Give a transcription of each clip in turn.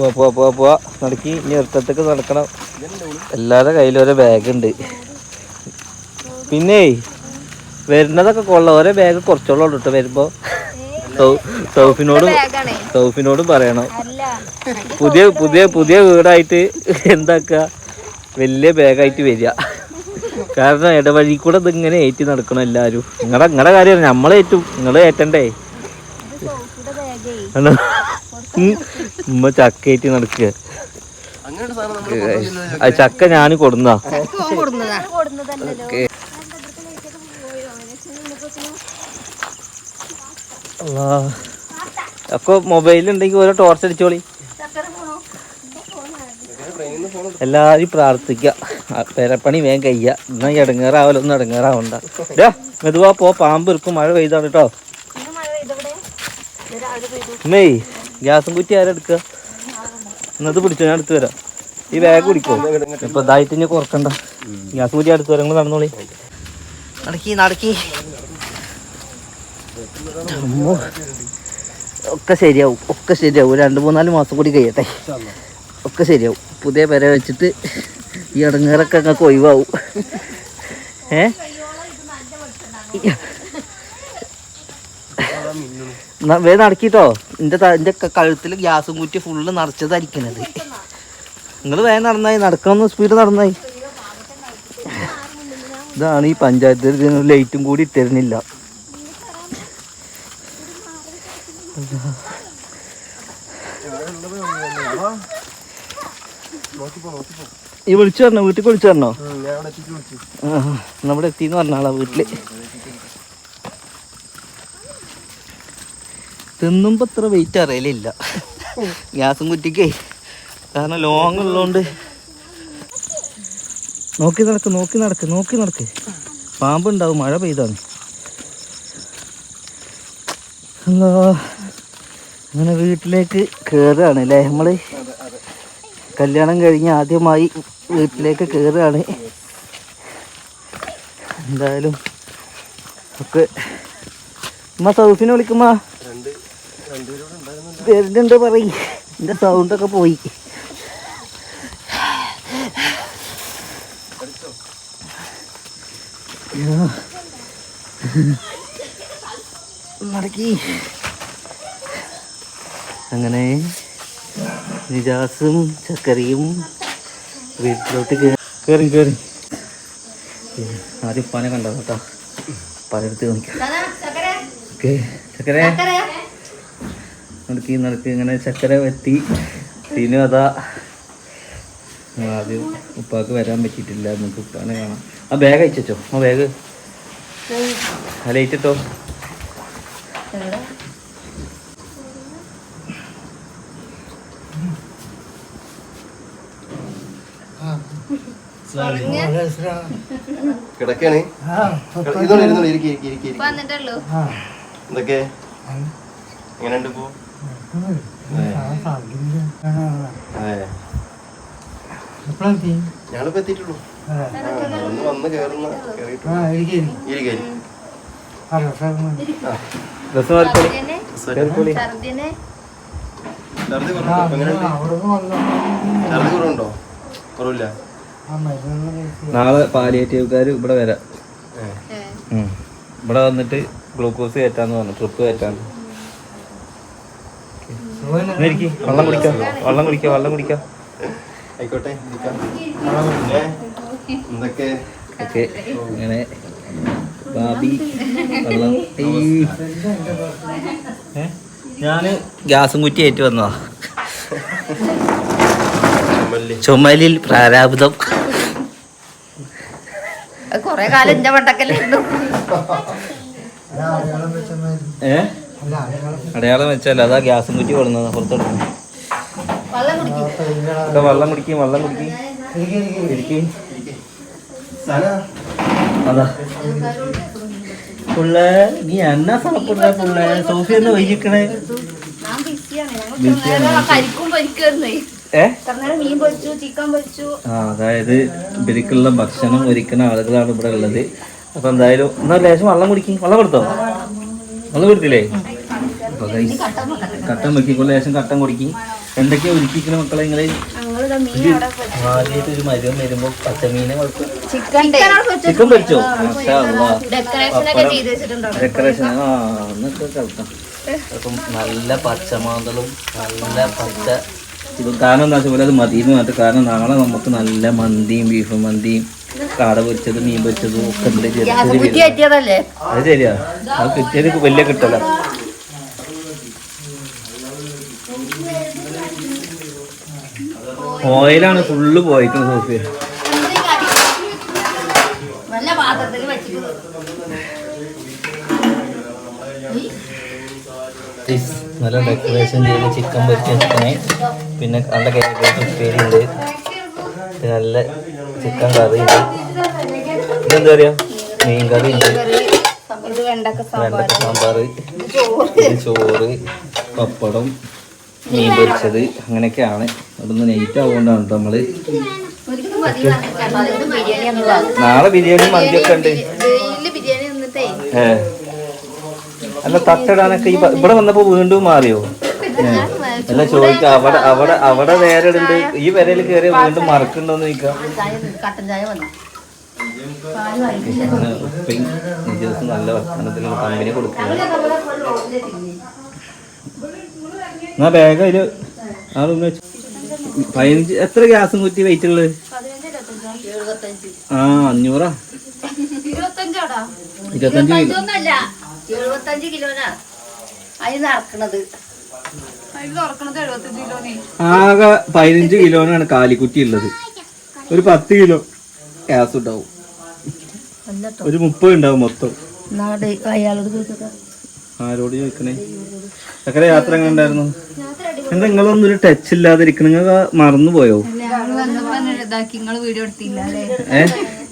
പോവാ പോവാ പോവാ പോവാ നടക്കി. ഇനി ഒറ്റത്തേക്ക് നടക്കണം. എല്ലാവരുടെ കയ്യിലും ഓരോ ബാഗ് ഉണ്ട്. പിന്നെ വരുന്നതൊക്കെ കൊള്ള. ഓരോ ബാഗ് കുറച്ചോളം ഉണ്ട് കേട്ടോ വരുമ്പോ. സൗഫിനോടും സൗഫിനോടും പറയണം. പുതിയ പുതിയ പുതിയ വീടായിട്ട് എന്താക്ക? വലിയ ബാഗായിട്ട് വരിക. കാരണം ഇടവഴി കൂടെ ഇതിങ്ങനെ ഏറ്റി നടക്കണം എല്ലാരും. നിങ്ങളുടെ നിങ്ങളുടെ കാര്യമാണ് നമ്മളെ ഏറ്റും നിങ്ങൾ ഏറ്റണ്ടേ ആണ്. ഉമ്മ നടക്കുക. അങ്ങനെ നമ്മൾ ആ ചക്ക ഞാൻ കൊടുന്നാ. അപ്പൊ മൊബൈൽ ഉണ്ടെങ്കിൽ ഓരോ ടോർച്ച് അടിച്ചോളി. എല്ലാരും പ്രാർത്ഥിക്കുക ആ, പെരപ്പണി വേഗം കയ്യ. എന്നാ ഇടങ്ങേറാവല്ലോ ഇടങ്ങേറാവലൊന്നും ഇടങ്ങേറാവണ്ട. മെതുവാ പോ പാമ്പ് ഇരിക്കും മഴ പെയ്താണ് കേട്ടോ മെയ് ഗ്യാസും കുറ്റി ആരും എടുക്കുക? എന്നത് പിടിച്ചോ ഞാൻ എടുത്തു വരാം ഈ ബാഗ് പിടിക്കോ ഇപ്പൊ ഇതായിട്ട് ഇനി കുറക്കണ്ട. ഗ്യാസും കുറ്റി എടുത്തു വരാം നടന്നോളി. നടക്കി നടക്കി. ഒക്കെ ശരിയാവും ഒക്കെ ശരിയാവും. രണ്ട് മൂന്നാൽ മാസം കൂടി കഴിയട്ടെ. ഒക്കെ ശരിയാവും. പുതിയ പെര വെച്ചിട്ട് ഈ ഇടങ്ങേറൊക്കെ അങ്ങക്ക് ഒഴിവാവും ഏ? വേ നടക്കിട്ടോ? എന്റെ എന്റെ കഴുത്തിൽ ഗ്യാസും കുറ്റി ഫുള്ള് നിറച്ചതായിരിക്കണത്. നിങ്ങൾ വേഗം നടന്നായി നടക്കണം സ്പീഡ് നടന്നായി. ഇതാണ് ഈ പഞ്ചായത്തിൽ ലൈറ്റും കൂടി ഇട്ടിരുന്നില്ല. ഈ വിളിച്ചു പറഞ്ഞോ വീട്ടിൽ വിളിച്ചു പറഞ്ഞോ നമ്മുടെ എത്തിന്ന് പറഞ്ഞാളാ വീട്ടിൽ. തിന്നുമ്പോ ഇത്ര വെയിറ്റ് അറിയലില്ല. ഗ്യാസും കുറ്റിക്കേ. കാരണം ലോങ് ഉള്ളതുകൊണ്ട് നോക്കി നടക്ക് നോക്കി നടക്ക് നോക്കി നടക്ക്. പാമ്പുണ്ടാവും മഴ പെയ്താണ്. ഹലോ അങ്ങനെ വീട്ടിലേക്ക് കയറുകയാണ് അല്ലേ നമ്മൾ? കല്യാണം കഴിഞ്ഞ് ആദ്യമായി വീട്ടിലേക്ക് കയറുകയാണ് എന്തായാലും ഒക്കെ. ഉമ്മ സൗഫിനെ വിളിക്കുമ്പോ വരുന്നുണ്ട് പറയ്. എന്റെ സൗണ്ടൊക്കെ പോയി. മടക്കി നടക്കി. അങ്ങനെ നിജാസും ചക്കരയും വീട്ടിലോട്ട് കയറി കയറി ആദ്യം പന കണ്ടോ കേട്ടോ. പലയിടത്ത് നോക്കി ഓക്കെ. ചക്കര. നടക്കി നടക്കി ഇങ്ങനെ ചക്കര വെത്തി ടീനു അതാ ആദ്യം ഉപ്പാക്ക് വരാൻ പറ്റിയിട്ടില്ല നമുക്ക് ഉപ്പാനെ കാണാം. ആ ബാഗ് അയച്ചോ ആ ബാഗ് ഇട്ടോ? കിടക്കാണ്. ഇതോടെ ഇരുന്നോളൂ ഇരിക്കി എന്തൊക്കെ? എങ്ങനെയുണ്ട് പോ? ഞങ്ങളിപ്പോ എത്തിയിട്ടുള്ളൂ. ആ, ഒന്ന് വന്ന് കേറുന്ന ഛർദി കുറവുണ്ടോ? കുറവില്ല. നാളെ പാലിയേറ്റീവുകാര് ഇവിടെ വരാം. ഇവിടെ വന്നിട്ട് ഗ്ലൂക്കോസ് കയറ്റാന്ന് പറഞ്ഞു ട്രിപ്പ് കയറ്റാന്ന്. വെള്ളം കുടിക്കാം. വെള്ളം കുടിക്കാം വെള്ളം കുടിക്കാം. ആയിക്കോട്ടെ എന്തൊക്കെ? ഓക്കെ അങ്ങനെ ബാബി വെള്ളം? ഞാൻ ഗ്യാസും കുറ്റി ഏറ്റു വന്നതാ. ചുമൽ ചുമലിൽ പ്രാരാബ്ദം. കൊറേ കാലം എന്റെ വട്ടക്കലായിരുന്നു ഏ? അടയാളം വെച്ചല്ല അതാ ഗ്യാസും കുറ്റി കൊള്ളുന്നത് പുറത്തോട്ട് വെള്ളം കുടിക്കും. വെള്ളം കുടിക്കും വെള്ളം കുടിക്കും. ഇരിക്കും സന അതാ. പുള്ള നീ എന്നാ സാപ്പിടുന്ന പുള്ള സോഫി ഒന്ന് വൈകിക്കണേ. അതായത് ഇവർക്കുള്ള ഭക്ഷണം ഒരുക്കുന്ന ആളുകളാണ് ഇവിടെ ഉള്ളത്. അപ്പൊ എന്തായാലും എന്നാ ലേശം വെള്ളം കുടിക്കും. വെള്ളം കൊടുത്തോ? അത് കൊടുത്തില്ലേ അപ്പൊ കട്ടൻ വെക്കിക്കൊള്ള ശേഷം കട്ടൻ കുടിക്കും. എന്തൊക്കെയാ ഒരുക്കിക്കുന്ന മക്കളെ നിങ്ങൾ. ആദ്യമായിട്ട് ഒരു മരുന്ന് വരുമ്പോ പച്ചമീനെ ചിക്കൻ ചിക്കൻ പൊരിച്ചോ. ഡെക്കറേഷൻ ആ എന്നൊക്കെ കളിക്കാം അപ്പം നല്ല പച്ചമാന്തളും നല്ല പച്ച ഇതും കാരണം എന്താ വെച്ചാൽ അത് മതി എന്ന് പറഞ്ഞിട്ട് കാരണം നാളെ നമുക്ക് നല്ല മന്തിയും ബീഫും മന്തിയും കാട പൊരിച്ചത് മീൻ പൊരിച്ചതും ഒക്കെ ഉണ്ട് അത് ശരിയാ? അത് കിട്ടിയത് വലിയ കിട്ടല. ഓയിലാണ് ഫുള്ള് പോയിക്കുന്നത് സോഫിയ. നല്ല ഡെക്കറേഷൻ ചെയ്ത് ചിക്കൻ പൊരിച്ച് ചിക്കനെ പിന്നെ നല്ല കേക്ക് ഉപ്പേരി ഉണ്ട് നല്ല ചിക്കൻ കറി. ഇതെന്താ പറയാ മീൻ കറി ഉണ്ട് വെണ്ടക്ക സാമ്പാർ. ചോറ് പപ്പടം മീൻ പൊരിച്ചത്. അങ്ങനെയൊക്കെയാണ്. അതൊന്ന് നെയ്റ്റ് ആവുകൊണ്ടാണ് നമ്മൾ. നാളെ ബിരിയാണി മന്തിയൊക്കെ ഉണ്ട്. അല്ല തട്ടിടാനൊക്കെ ഇവിടെ വന്നപ്പോ വീണ്ടും മാറിയോ? ഏ. അല്ല ചോദിക്ക അവിടെ അവിടെ അവിടെ നേരെ ഉണ്ട് ഈ വരയിൽ കയറി വീണ്ടും മറക്കണ്ടോന്ന് ചോദിക്കാം. കട്ടൻ ചായ വന്നു. ദിവസം നല്ല ഭക്ഷണത്തിലുള്ള കമ്പനി കൊടുക്കുക. എന്നാ ബാഗ് അതിൽ ആ റൂമിൽ വെച്ച്. പതിനഞ്ച് എത്ര ഗ്യാസും കുറ്റി വെയിറ്റ് ഉള്ളത്? ആ അഞ്ഞൂറാ? ഇരുപത്തഞ്ചോടാ. ഇരുപത്തഞ്ച് കിലോ അതിന് ഇറക്കണത് ആകെ പതിനഞ്ച് കിലോനാണ് കാലിക്കുറ്റി ഉള്ളത്. ഒരു പത്ത് കിലോ ഗ്യാസ് ഉണ്ടാവും. ഒരു മുപ്പത് ഉണ്ടാവും മൊത്തം. ആരോട് ചോദിക്കണേ? ചക്കര യാത്ര എങ്ങനെ ഉണ്ടായിരുന്നു? എന്താ നിങ്ങളൊന്നും ഒരു ടച്ച് ഇല്ലാതെ ഇരിക്കണ നിങ്ങൾ മറന്നു പോയോ? ഞങ്ങൾ വന്നപ്പോ ഇതാക്കി വീഡിയോ എടുത്തില്ല അല്ലേ? ഏ?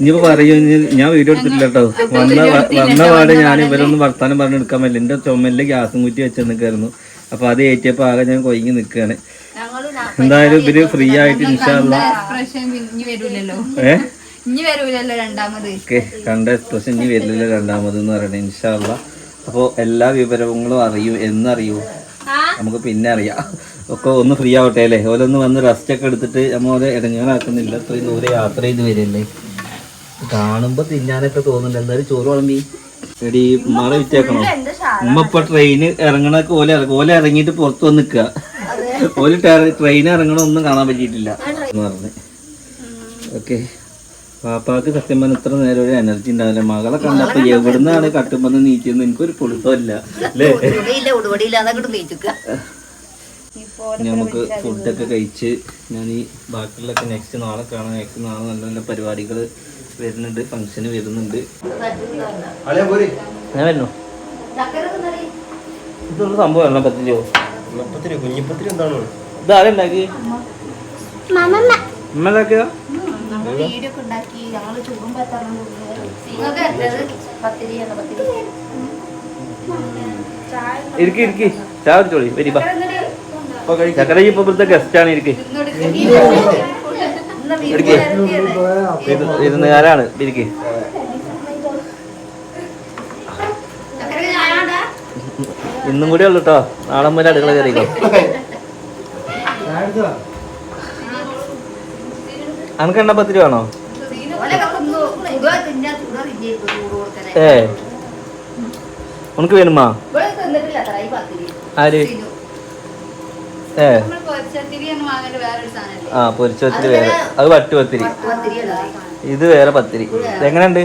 ഇനിയിപ്പോ പറയൂ ഞാൻ വീഡിയോ എടുത്തിട്ടില്ല കേട്ടോ. വന്ന വന്ന പാട് ഞാൻ ഇവരൊന്നും വർത്താനം പറഞ്ഞെടുക്കാൻ പറ്റില്ല. എന്റെ ചുമലിൽ ഗ്യാസും കുറ്റി വെച്ചെന്നൊക്കെ നിൽക്കായിരുന്നു. അപ്പൊ അത് ഏറ്റപ്പോ ആകെ ഞാൻ കൊയ്ങ്ങി നിൽക്കുകയാണ് എന്തായാലും ഇവർ ഫ്രീ ആയിട്ട് ഇൻഷാല്ല എക്സ്പ്രഷൻ ഇനി വരൂലല്ലോ. ഏ? ഇനി വരൂലല്ലോ രണ്ടാമത്. ഓക്കെ കണ്ട എക്സ്പ്രഷൻ ഇനി വരില്ല രണ്ടാമത് എന്ന് പറയണേ ഇൻഷാല്ല അപ്പോൾ എല്ലാ വിവരങ്ങളും അറിയൂ എന്നറിയൂ. നമുക്ക് പിന്നെ അറിയാം. ഒക്കെ ഒന്ന് ഫ്രീ ആവട്ടെ അല്ലേ? ഓരോന്ന് വന്ന് റെസ്റ്റ് ഒക്കെ എടുത്തിട്ട് നമ്മൾ ഇടങ്ങാനാക്കുന്നില്ല ഇത്രയും ദൂരെ യാത്ര ചെയ്ത് വരില്ലേ? കാണുമ്പോ തിന്നാനൊക്കെ തോന്നുന്നുണ്ട്. എന്തായാലും ചോറ് വിളമ്പി. എടി ഉമ്മാടെ വിറ്റേക്കണോ? ഉമ്മ ഇപ്പൊ ട്രെയിന് ഇറങ്ങണ ഓല ഓല ഇറങ്ങിയിട്ട് പുറത്ത് വന്ന് നിക്കുക ഓൽ ട്രെയിൻ ഇറങ്ങണ ഒന്നും കാണാൻ പറ്റിയിട്ടില്ല എന്ന് പറഞ്ഞു. ഓക്കെ. പാപ്പാക്ക് സത്യം പറഞ്ഞ ഇത്ര നേരം ഒരു എനർജി ഉണ്ടാവില്ല. മകളെ കണ്ടപ്പോ എവിടുന്നാണ് കട്ടുമ്പന്ന് നീറ്റിയെന്ന് എനിക്കൊരു പൊടുത്തമില്ല അല്ലേ? നമുക്ക് ഫുഡൊക്കെ കഴിച്ച് ഞാൻ ഈ ബാക്കിയുള്ളൊക്കെ നെക്സ്റ്റ് നാളെ കാണാം നെക്സ്റ്റ് നാളെ നല്ല നല്ല പരിപാടികൾ വരുന്നുണ്ട്. ഫംഗ്ഷന് വരുന്നുണ്ട്. ഞാൻ വരുന്നു. ഇതൊരു സംഭവം പറ്റില്ലോ വെള്ളപ്പത്തിരി കുഞ്ഞിപ്പത്തിരി എന്താണ്? ഇത് ആരുണ്ടാക്കി ഉമ്മ ഉണ്ടാക്കിയതാ? വീഡിയോ ഒക്കെ ഉണ്ടാക്കി ഇരിക്കി ഇരിക്കി. ചായ കുടിച്ചോളി വരി ചക്കര ഇപ്പൊ ഇവിടുത്തെ ഗസ്റ്റ് ആണ് ഇരിക്കി. ഇരിക്കി. ഇരുന്നുകാരാണ് ഇരിക്കി. ഇന്നും കൂടി ഉള്ളു കേട്ടോ നാളെ മുതൽ അടുക്കള കയറിക്കോ. അനക്ക് എണ്ണ പത്തിരി വേണോ? ഏ. ഉനക്ക് വേണുമാ? ആര്? ഏ. ആ പൊരിച്ച പത്തിരി വേറെ. അത് വട്ടുപത്തിരി ഇത് വേറെ പത്തിരി. എങ്ങനെയുണ്ട്?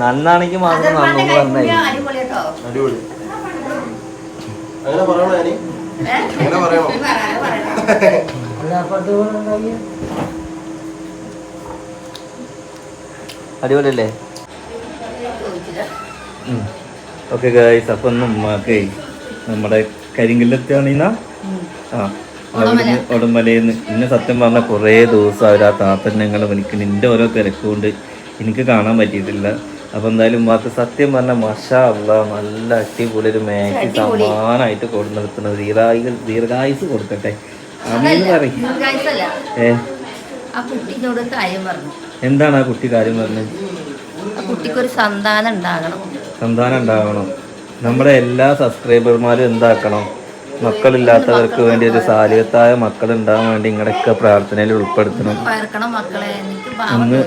നന്നാണെങ്കിൽ മാത്രം നന്നായി അടിപൊളിയാട്ടോ അടിപൊളി. അങ്ങനെ പറയണോ ഞാൻ? അങ്ങനെ പറയണോ? അടിപൊളിയല്ലേ? ഓക്കെ ഗായ്സ് അപ്പം ഒന്ന് ഉമ്മാക്കേ നമ്മുടെ കരിങ്കല്ലെത്താണീന്ന ആ അവിടുന്ന് ഉടമ്പലയിൽ ഇന്നെ സത്യം പറഞ്ഞ കുറേ ദിവസം അവർ ആ താത്തന്നെ ഞങ്ങളെ വിളിക്കുന്നു എന്റെ ഓരോ തിരക്കുകൊണ്ട് എനിക്ക് കാണാൻ പറ്റിയിട്ടില്ല. അപ്പൊ എന്തായാലും ഉമ്മാക്ക് സത്യം പറഞ്ഞ മഷാ അല്ല നല്ല അടിപൊളി ഒരു മാക്സി സമാനായിട്ട് കൊടു നിർത്തുന്നത്. ദീർഘായു ദീർഘായുസ് കൊടുക്കട്ടെ. പറയും. ഏ? എന്താണ് ആ കുട്ടി കാര്യം പറഞ്ഞത് കുട്ടിക്കൊരു സന്താനം ഉണ്ടാകണം. സന്താനം നമ്മുടെ എല്ലാ സബ്സ്ക്രൈബർമാരും എന്താക്കണം? മക്കളില്ലാത്തവർക്ക് വേണ്ടി ഒരു സാലികത്തായ മക്കൾ ഉണ്ടാകാൻ വേണ്ടി നിങ്ങളുടെയൊക്കെ പ്രാർത്ഥനയിൽ ഉൾപ്പെടുത്തണം മക്കളെ. തോന്നിയ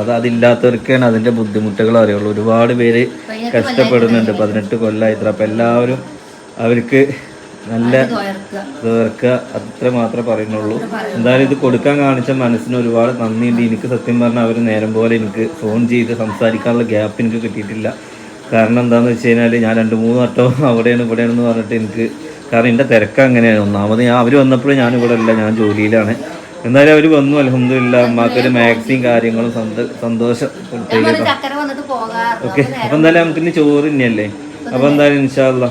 അത് അതില്ലാത്തവർക്കാണ് അതിന്റെ ബുദ്ധിമുട്ടുകൾ അറിയുള്ളൂ. ഒരുപാട് പേര് കഷ്ടപ്പെടുന്നുണ്ട്. പതിനെട്ട് കൊല്ലമായിട്ട് അപ്പൊ എല്ലാവരും അവർക്ക് നല്ല തീർക്കുക അത്ര മാത്രമേ പറയുന്നുള്ളൂ. എന്തായാലും ഇത് കൊടുക്കാൻ കാണിച്ച മനസ്സിന് ഒരുപാട് നന്ദിയുണ്ട്. എനിക്ക് സത്യം പറഞ്ഞാൽ അവർ നേരം പോലെ എനിക്ക് ഫോൺ ചെയ്ത് സംസാരിക്കാനുള്ള ഗ്യാപ്പ് എനിക്ക് കിട്ടിയിട്ടില്ല. കാരണം എന്താണെന്ന് വെച്ച് കഴിഞ്ഞാൽ ഞാൻ രണ്ട് മൂന്ന് വട്ടം അവിടെയാണ് ഇവിടെയാണെന്ന് പറഞ്ഞിട്ട് എനിക്ക് കാരണം എന്റെ തിരക്ക് അങ്ങനെയാണ്. ഒന്നാമത് ഞാൻ അവർ വന്നപ്പോഴും ഞാൻ ഇവിടെ അല്ല. ഞാൻ ജോലിയിലാണ്. എന്തായാലും അവർ വന്നു അലഹമില്ല അമ്മക്കൊരു മാക്സിയും കാര്യങ്ങളും സന്തോഷം ഓക്കെ അപ്പൊ എന്തായാലും നമുക്ക് ഇനി ചോറ് തന്നെയല്ലേ? അപ്പൊ എന്തായാലും ഇൻഷാല്ല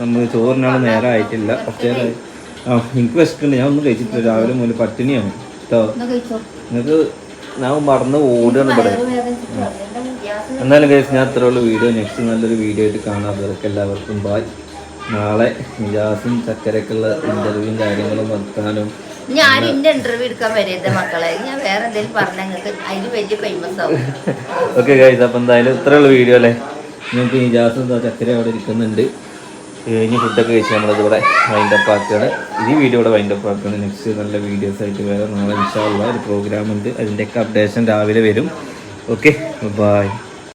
നമ്മൾ ചോറിനാണ് നേരം ആയിട്ടില്ല. ആ എനിക്ക് വിശക്കുന്നുണ്ട്. ഞാൻ ഒന്നും കഴിച്ചിട്ടില്ല. രാവിലെ മുതൽ പട്ടിണിയാണ് കേട്ടോ നിങ്ങൾക്ക് ഞാൻ മറന്ന് ഓടുകയാണ് ഇവിടെ. എന്നാലും കഴിച്ച് ഞാൻ അത്ര ഉള്ള വീഡിയോ. നെക്സ്റ്റ് നല്ലൊരു വീഡിയോ ആയിട്ട് കാണാം. അവർക്ക് എല്ലാവർക്കും ബായ് നാളെ നിജാസും ചക്കരക്കുള്ള ഇന്റർവ്യൂവും കാര്യങ്ങളും വർത്താനും ഞാൻ എന്റെ ഇന്റർവ്യൂ എടുക്കാൻ വരരുത് മക്കളെ. ഞാൻ വേറെ എന്തെങ്കിലും പറഞ്ഞ നിങ്ങൾക്ക് അതിന് വലിയ ഫേമസ് ആവും. ഓക്കെ ഗൈസ് അപ്പം എന്തായാലും ഇത്രയുള്ള വീഡിയോ അല്ലേ? നിങ്ങൾക്ക് നിജാസും ദാ ചക്കര അവിടെ ഇരിക്കുന്നുണ്ട്. ഇനി ഫുഡൊക്കെ കഴിച്ച് നമ്മളിതിവിടെ വൈൻഡപ്പ് ആക്കുകയാണ്. ഈ വീഡിയോ ഇവിടെ വൈൻഡപ്പ് ആക്കുകയാണ്. നെക്സ്റ്റ് നല്ല വീഡിയോസ് ആയിട്ട് വേറെ നാളെ ഇൻഷാള്ള ഒരു പ്രോഗ്രാം ഉണ്ട്. അതിന്റെയൊക്കെ അപ്ഡേഷൻ രാവിലെ വരും. Okay bye